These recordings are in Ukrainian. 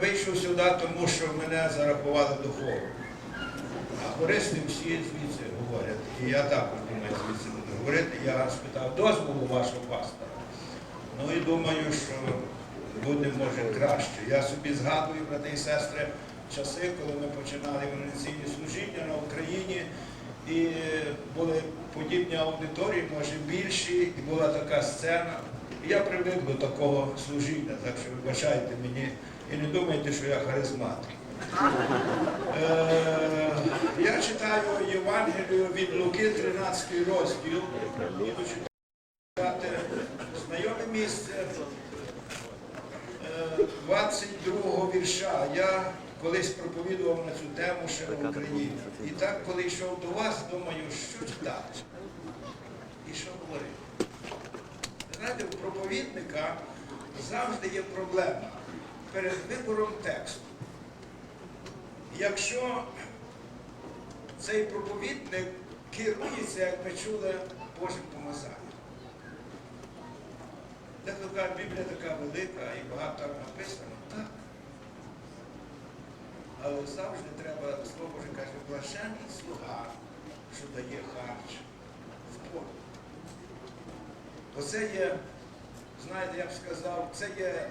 вийшов сюди, тому що мене зарахували до хору. А хористи всі звідси говорять. І я також думаю, звідси буду говорити. Я спитав дозволу вашого пастора. Ну і думаю, що буде може краще. Я собі згадую, брати і сестри, часи, коли ми починали еволюційні служіння на Україні, і були подібні аудиторії, може більші, і була така сцена. І я привик до такого служіння, так що вибачайте мені і не думайте, що я харизматик. Е, Я читаю Євангелію від Луки, 13 розділ, буду читати знайоме місце е, 22 вірша. Я колись проповідував на цю тему ще в Україні. І так, коли йшов до вас, думаю, що читати і що говорити. Знаєте, у проповідника завжди є проблема перед вибором тексту. Якщо цей проповідник керується, як ми чули, Божим помазанням. Каже, Біблія така велика і багато написано. Так. Але завжди треба, слово Боже каже, блажений слуга, що дає харч в полі. Оце є, знаєте, я б сказав, це є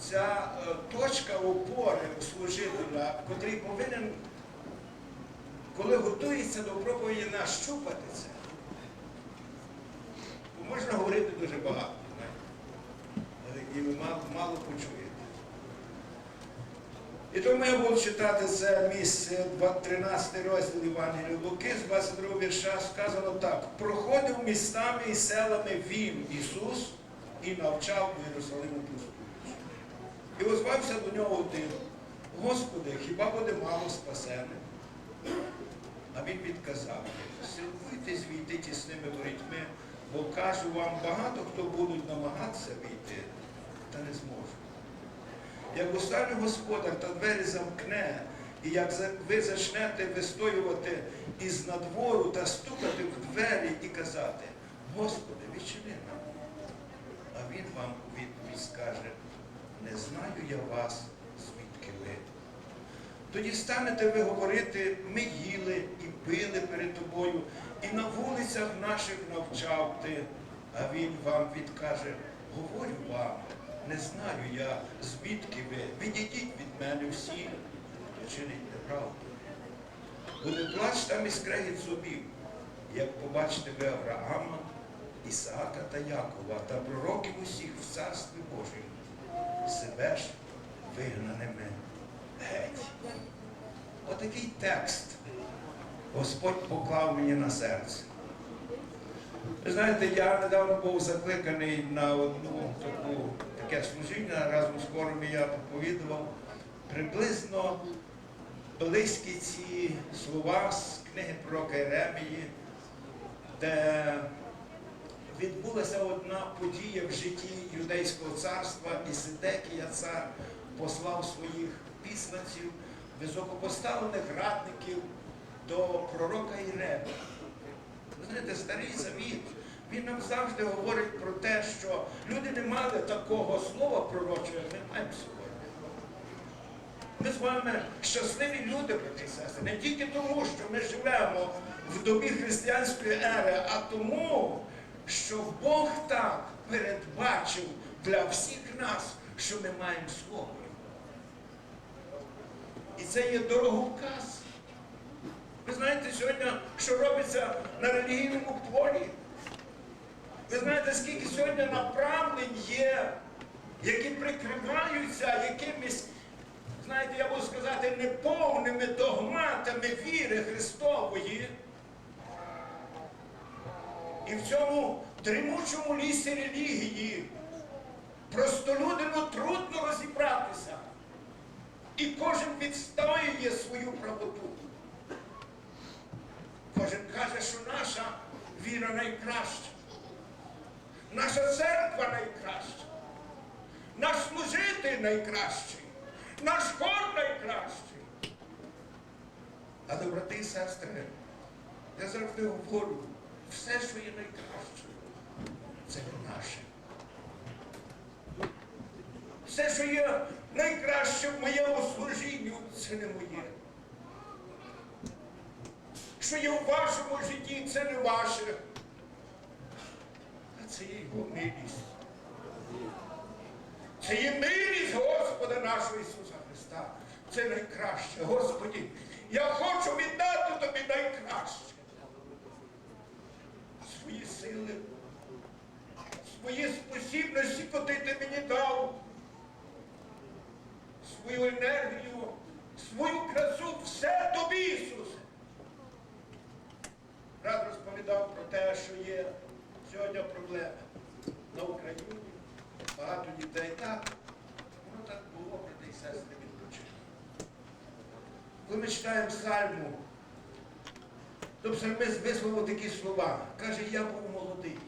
ця е, точка опори у служителя, котрий повинен, коли готується до проповіді, нащупати це. Можна говорити дуже багато, але і мало, мало почуєте. І тому я буду читати це місце, 13 розділ Івангелія Луки, з 22 вірша сказано так. Проходив містами і селами він, Ісус, і навчав у Єрусалиму пустуючи. І озвався до нього один. Господи, хіба буде мало спасених? А він відказав, силуйте звійти тісними ворітьми, бо кажу вам, багато хто будуть намагатися війти, та не зможуть. Як устане господар та двері замкне, і як ви зачнете вистоювати із надвору та стукати в двері і казати, Господи, відчини нам. А він вам у відповідь скаже, не знаю я вас, звідки ви. Тоді станете ви говорити, ми їли і пили перед тобою, і на вулицях наших навчав ти. А він вам відкаже, говорю вам, не знаю я, звідки ви. Відійдіть від мене всі, хто чинить неправду. Буде плач там і скрегіт зубів, як побачите ви Авраама, Ісаака та Якова та пророків усіх в царстві Божому, себе ж вигнаними геть. Отакий текст Господь поклав мені на серце. Ви знаєте, я недавно був закликаний на одну таку, таке служіння, разом з хором я проповідував приблизно близькі ці слова з книги пророка Еремії, де відбулася одна подія в житті юдейського царства, і Сидекія цар послав своїх післанців, високопоставлених радників до пророка Єремія. Ви знаєте, старий завіт, він нам завжди говорить про те, що люди не мали такого слова пророчого, як ми маємо сьогодні. Ми з вами щасливі люди, брати і сестри, не тільки тому, що ми живемо в добі християнської ери, а тому, що Бог так передбачив для всіх нас, що ми маємо слово. І це є дороговказ. Ви знаєте сьогодні, що робиться на релігійному полі? Ви знаєте, скільки сьогодні направлень є, які прикриваються якимись, знаєте, я буду сказати, неповними догматами віри Христової. І в цьому тримучому лісі релігії простолюдину трудно розібратися. І кожен відстоює свою правоту. Кожен каже, що наша віра найкраща, наша церква найкраща, наш служитель найкращий, наш хор найкращий. Але, брати і сестри, я завжди говорю, все, що є найкраще, це наше. Все, що є найкраще в моєму служінню, це не моє. Що є в вашому житті, це не ваше. А це є його милість. Це є милість Господа нашого Ісуса Христа. Це найкраще. Господі, я хочу віддати тобі найкраще. Свої сили, свої спосібності, котрі ти мені дав, свою енергію, свою красу, все тобі, Ісусе. Брат розповідав про те, що є сьогодні проблеми на Україні. Багато дітей так. Воно так було, брати і сестри, відпочинку. Коли ми читаємо псальму, то псальмист висловив такі слова. Каже, я був молодий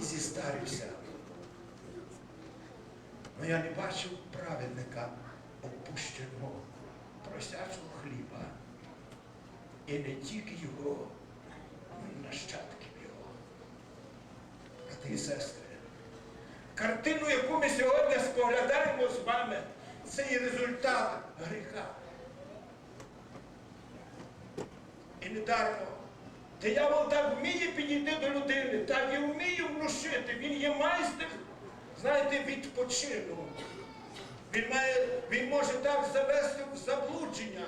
і зістарився. Но я не бачив праведника опущеного просячого хліба. І не тільки його, але й нащадків його. Брати і сестри, картину, яку ми сьогодні споглядаємо з вами, це є результат гріха. Недармо. Диявол так вміє підійти до людини, так і вміє внушити. Він є майстер, знаєте, відпочину. Він, має, він може так завести в заблудження.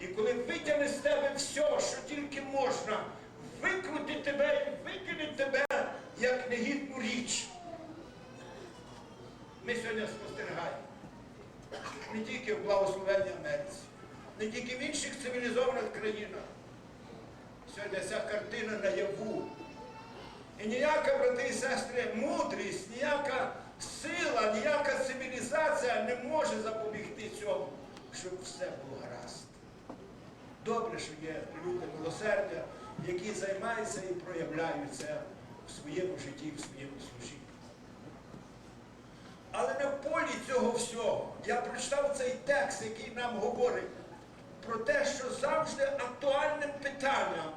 І коли витягне з тебе все, що тільки можна, викрутить тебе і викине тебе як негідну річ. Ми сьогодні спостерігаємо не тільки в благословенній Америці, не тільки в інших цивілізованих країнах. Сьогодні ця картина наяву. І ніяка, брати і сестри, мудрість, ніяка сила, ніяка цивілізація не може запобігти цьому, щоб все було гаразд. Добре, що є люди милосердя, які займаються і проявляють це в своєму житті, в своєму служінні. Але в полі цього всього. Я прочитав цей текст, який нам говорить про те, що завжди актуальним питанням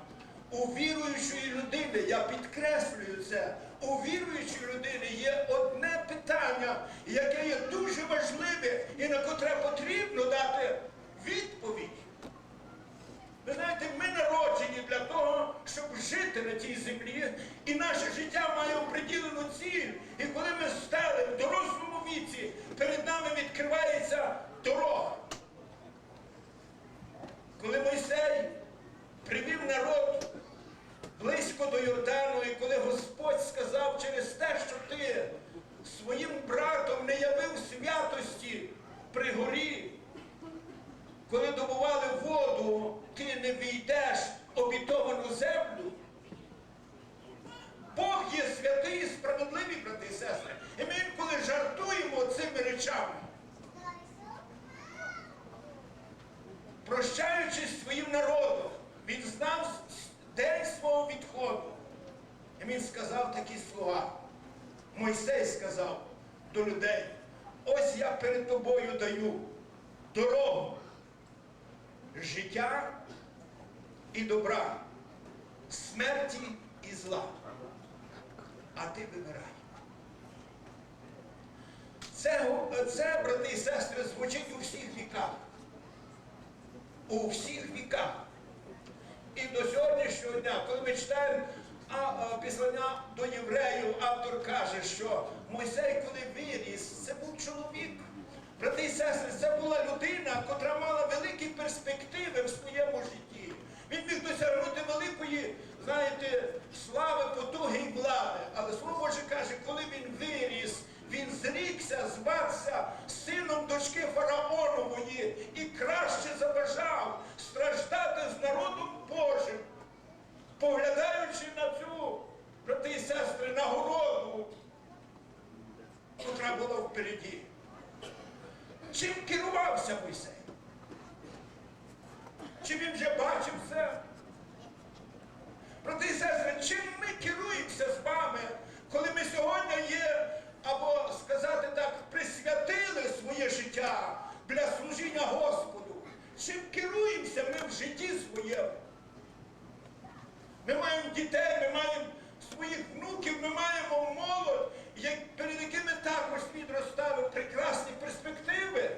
у віруючої людини, я підкреслюю це, у віруючої людини є одне питання, яке є дуже важливе і на котре потрібно дати відповідь. Ви знаєте, ми народжені для того, щоб жити на тій землі, і наше життя має оприділену ціль. І коли ми стали в дорослому віці, перед нами відкривається дорога. Коли Мойсей привів народ близько до Йордану, і коли Господь сказав через те, що ти своїм братом не явив святості при горі, коли добували воду, ти не війдеш в обітовану землю. Бог є святий і справедливий, брати і сестри. І ми інколи жартуємо цими речами. Прощаючись своїм народом, він знав день свого відходу. І він сказав такі слова. Мойсей сказав до людей, ось я перед тобою даю дорогу життя і добра, смерті і зла. А ти вибирай. Це, це, брати і сестри, звучить у всіх віках. У всіх віках. І до сьогоднішнього дня, коли ми читаємо а, післання до євреїв, автор каже, що Мойсей, коли виріс, це був чоловік. Брати і сестри, це була людина, котра мала великі перспективи в своєму житті. Він міг досягнути великої, знаєте, слави, потуги і влади. Але Слово Боже каже, коли він виріс, він зрікся зватися сином дочки фараонової і краще забажав страждати з народом Божим, поглядаючи на цю, брати і сестри, нагороду, котра була впереді. Чим керувався Мойсей? Чи він вже бачив все? Брати і сестри, чим ми керуємося з вами, коли ми сьогодні є, або сказати так, присвятили своє життя для служіння Господу? Чим керуємося ми в житті своєму? Ми маємо дітей, ми маємо своїх внуків, ми маємо молодь, як- перед якими також світ розставив прекрасні перспективи.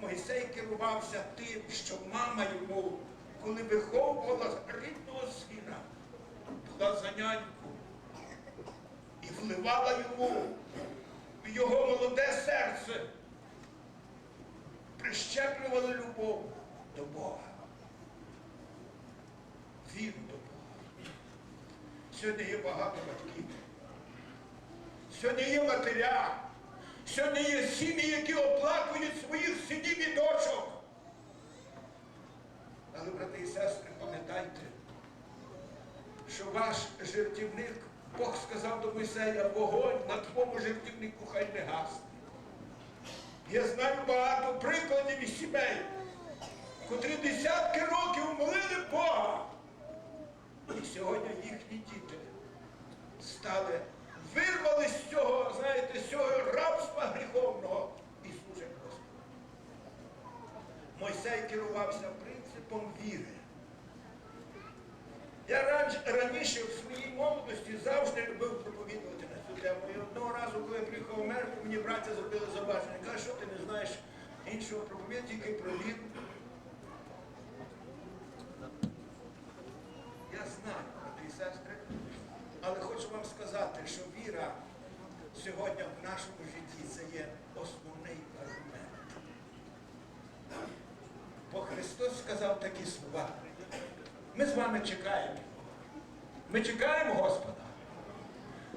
Мойсей керувався тим, що мама йому, коли виховувала рідного сина, була за няньку і вливала йому в його молоде серце, прищеплювала любов до Бога. Віру до Бога. Сьогодні є багато батьків. Сьогодні є матеря. Сьогодні є сім'ї, які оплакують своїх синів і дочок. Але, брати і сестри, пам'ятайте, що ваш жертівник, Бог сказав до Мойсея, вогонь на твоєму жертівнику хай не гасне. Я знаю багато прикладів із сімей, котрі десятки років молили Бога. І сьогодні їхні діти стали, вирвались з цього, знаєте, з цього рабства гріховного і служать Господу. Мойсей керувався принципом віри. Я раніше, в молодості завжди любив проповідувати на цю тему. І одного разу, коли я приїхав в Америку, мені браття зробили забачення. Каже, що ти не знаєш іншого проповіді, тільки про віру. Я знаю, брати і сестри, але хочу вам сказати, що віра сьогодні в нашому житті це є основний аргумент. Бо Христос сказав такі слова. Ми з вами чекаємо. Ми чекаємо Господа.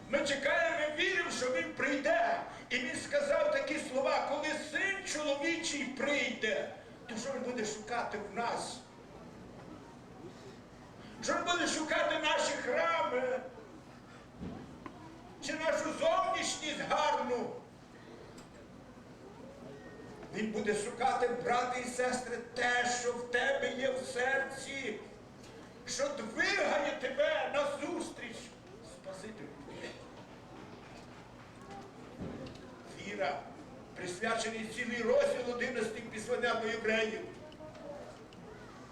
Ми чекаємо і віримо, що Він прийде. І Він сказав такі слова, коли син чоловічий прийде, то що він буде шукати в нас? Що він буде шукати наші храми? Чи нашу зовнішність гарну? Він буде шукати, брати і сестри, те, що в тебе є в серці, що двигає тебе на зустріч Спасителю. Віра, присвячений цілий розділ 11 післання до євреїв.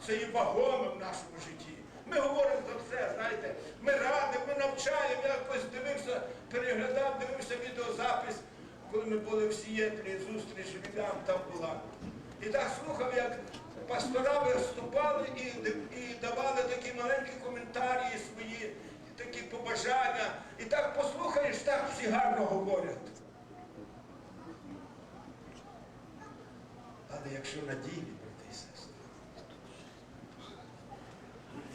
Це є вагоме в нашому житті. Ми говоримо за все, знаєте, ми радимо, ми навчаємо. Я якось дивився, переглядав, дивився відеозапис, коли ми були в Сієтлі, зустріч Вілян там була. І так слухав, як пастора виступали і, і давали такі маленькі коментарі свої, такі побажання. І так послухаєш, так всі гарно говорять. Але якщо на брати і сестри,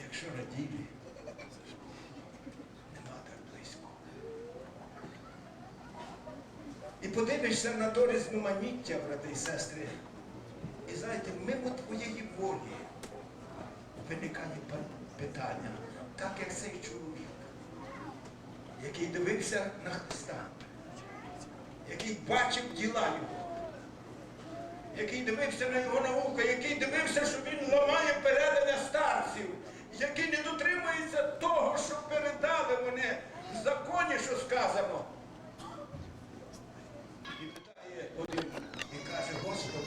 якщо на нема так близько. І подивишся на то різноманіття, брати і сестри, знаєте, мимо твоєї волі виникає питання, так як цей чоловік, який дивився на Христа, який бачив діла його який дивився на його науку, який дивився, що він ламає передання старців, який не дотримується того, що передали вони в законі, що сказано.